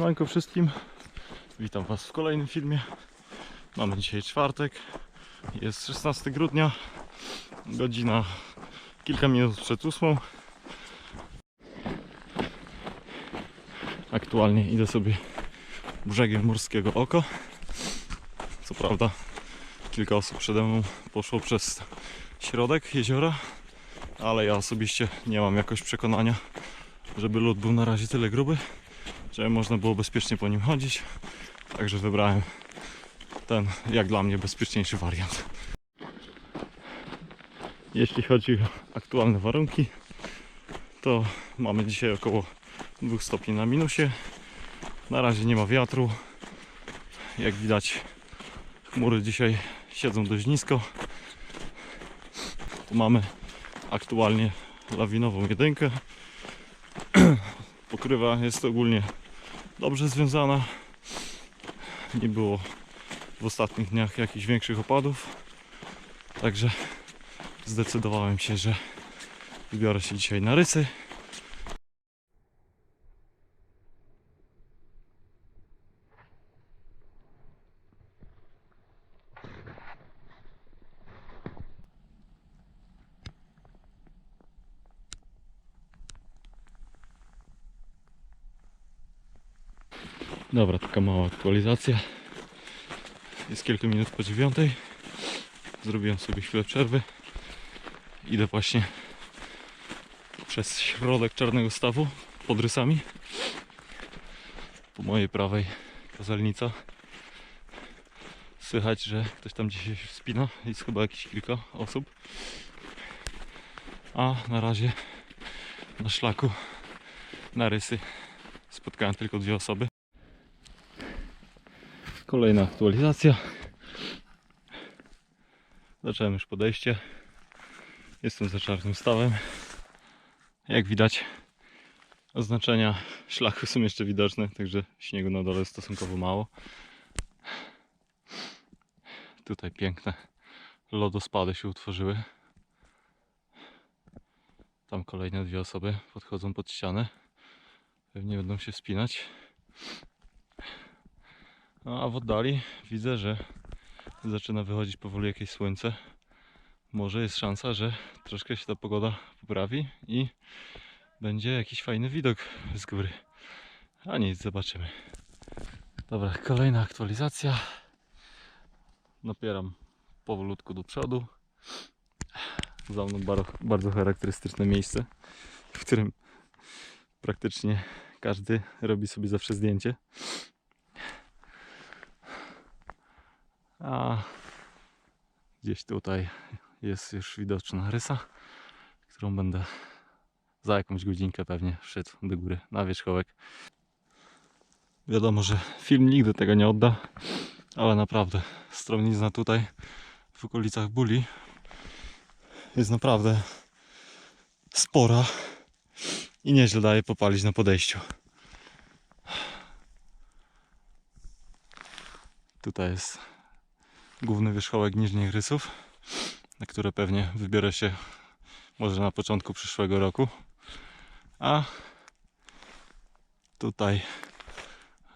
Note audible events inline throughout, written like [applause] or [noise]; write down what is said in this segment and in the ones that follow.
Siemanko wszystkim. Witam Was w kolejnym filmie. Mamy dzisiaj czwartek. Jest 16 grudnia. Godzina kilka minut przed ósmą. Aktualnie idę sobie brzegiem Murskiego Oko. Co prawda kilka osób przede mną poszło przez środek jeziora, ale ja osobiście nie mam jakoś przekonania, żeby lód był na razie tyle gruby, żeby można było bezpiecznie po nim chodzić. Także wybrałem ten, jak dla mnie, bezpieczniejszy wariant. Jeśli chodzi o aktualne warunki, to mamy dzisiaj około 2 stopni na minusie. Na razie nie ma wiatru. Jak widać, chmury dzisiaj siedzą dość nisko. Tu mamy aktualnie lawinową jedynkę. [clears throat] Pokrywa jest ogólnie dobrze związana. Nie było w ostatnich dniach jakichś większych opadów. Także zdecydowałem się, że wybiorę się dzisiaj na rysy. Dobra, taka mała aktualizacja. Jest kilka minut po dziewiątej. Zrobiłem sobie chwilę przerwy. Idę właśnie przez środek Czarnego Stawu pod rysami. Po mojej prawej kazelnica. Słychać, że ktoś tam dzisiaj się wspina. Jest chyba jakieś kilka osób. A na razie na szlaku na rysy spotkałem tylko dwie osoby. Kolejna aktualizacja. Zacząłem już podejście. Jestem za czarnym stawem. Jak widać, oznaczenia szlaku są jeszcze widoczne, także śniegu na dole stosunkowo mało. Tutaj piękne lodospady się utworzyły. Tam kolejne dwie osoby podchodzą pod ścianę. Pewnie będą się wspinać. No a w oddali widzę, że zaczyna wychodzić powoli jakieś słońce. Może jest szansa, że troszkę się ta pogoda poprawi i będzie jakiś fajny widok z góry. A nic, zobaczymy. Dobra, kolejna aktualizacja. Napieram powolutku do przodu. Za mną bardzo, bardzo charakterystyczne miejsce, w którym praktycznie każdy robi sobie zawsze zdjęcie. A gdzieś tutaj jest już widoczna rysa, którą będę za jakąś godzinkę pewnie szedł do góry na wierzchołek. Wiadomo, że film nigdy tego nie odda, ale naprawdę stromnizna tutaj w okolicach Buli jest naprawdę spora i nieźle daje popalić na podejściu. Tutaj jest główny wierzchołek niżnych rysów, na które pewnie wybiorę się może na początku przyszłego roku. A tutaj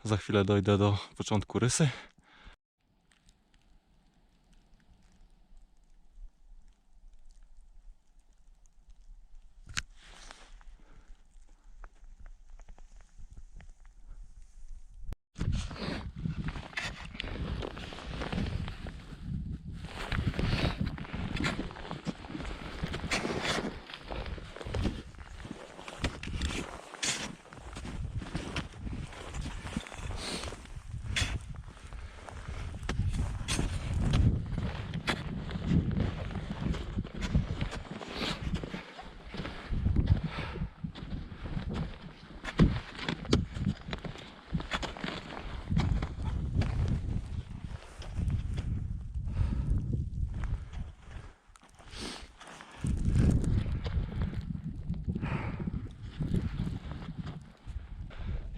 za chwilę dojdę do początku rysy.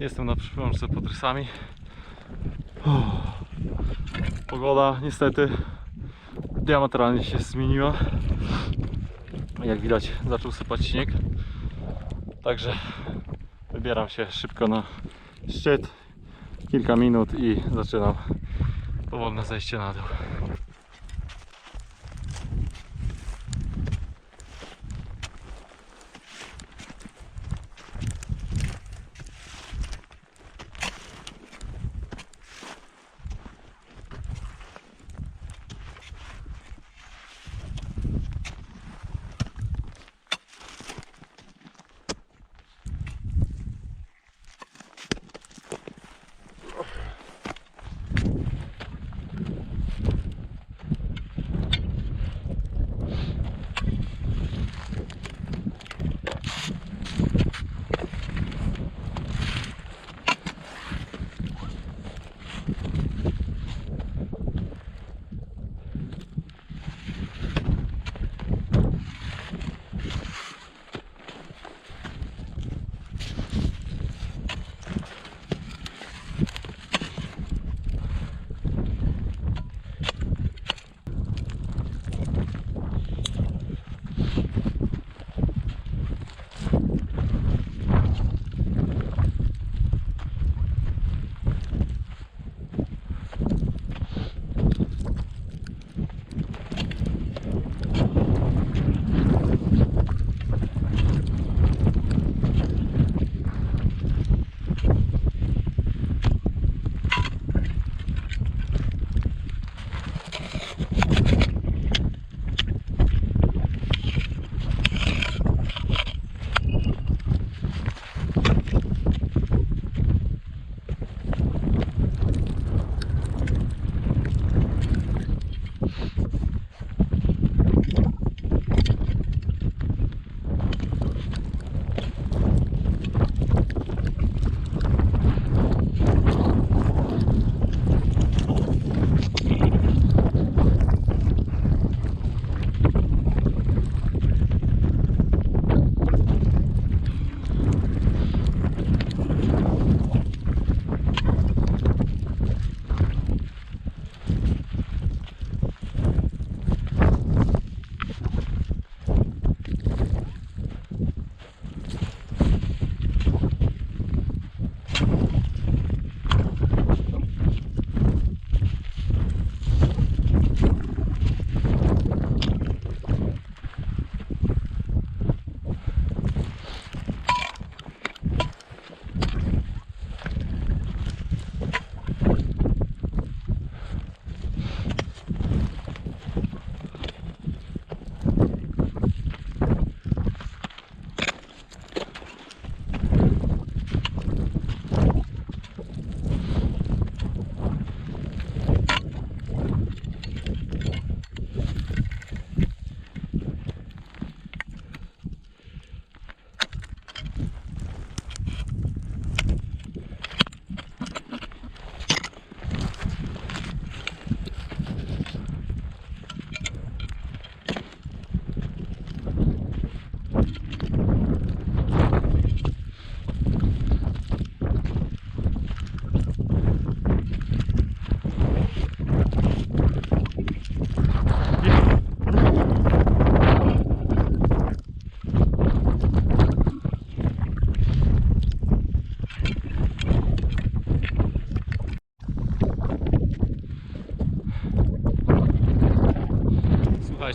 Jestem na przyłączce pod rysami. Uff. Pogoda niestety diametralnie się zmieniła. Jak widać zaczął sypać śnieg. Także wybieram się szybko na szczyt, kilka minut i zaczynam powolne zejście na dół.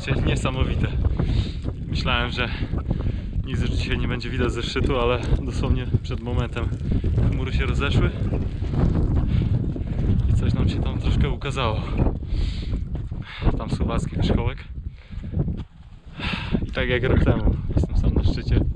Słuchajcie, niesamowite. Myślałem, że nic już dzisiaj nie będzie widać ze szczytu, ale dosłownie przed momentem chmury się rozeszły i coś nam się tam troszkę ukazało. Tam słowacki wierzchołek. I tak jak rok temu jestem sam na szczycie.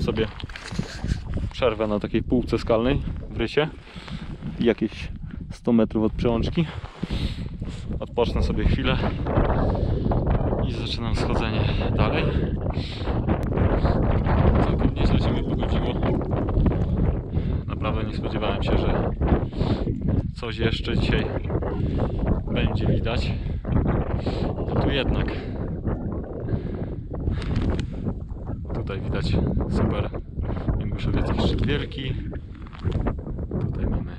Zrobiłem sobie przerwę na takiej półce skalnej w rysie. Jakieś 100 metrów od przełączki. Odpocznę sobie chwilę i zaczynam schodzenie dalej. Całkiem nieźle się mi pogodziło. Naprawdę nie spodziewałem się, że coś jeszcze dzisiaj będzie widać. To tu jednak. Tutaj widać super Mięguszowiecki szczyt wielki. Tutaj mamy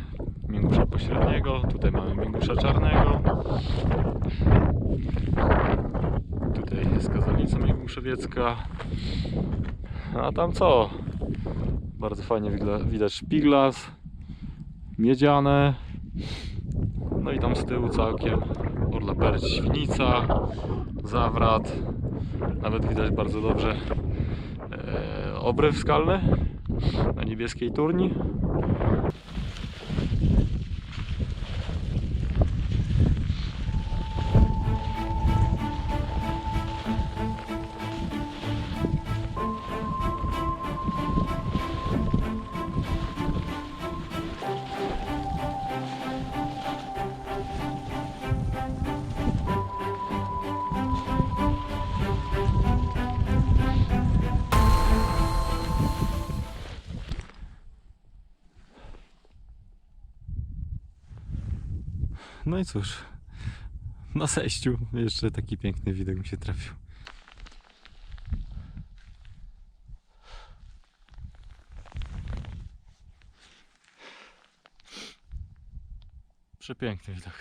Mięgusza pośredniego, tutaj mamy Mięgusza czarnego. Tutaj jest kazanica Mięguszowiecka. A tam co? Bardzo fajnie widać szpiglas, miedziane. No i tam z tyłu całkiem Orla Perć, Świnica, Zawrat. Nawet widać bardzo dobrze obryw skalny na niebieskiej turni. No i cóż, na zejściu jeszcze taki piękny widok mi się trafił. Przepiękny widok.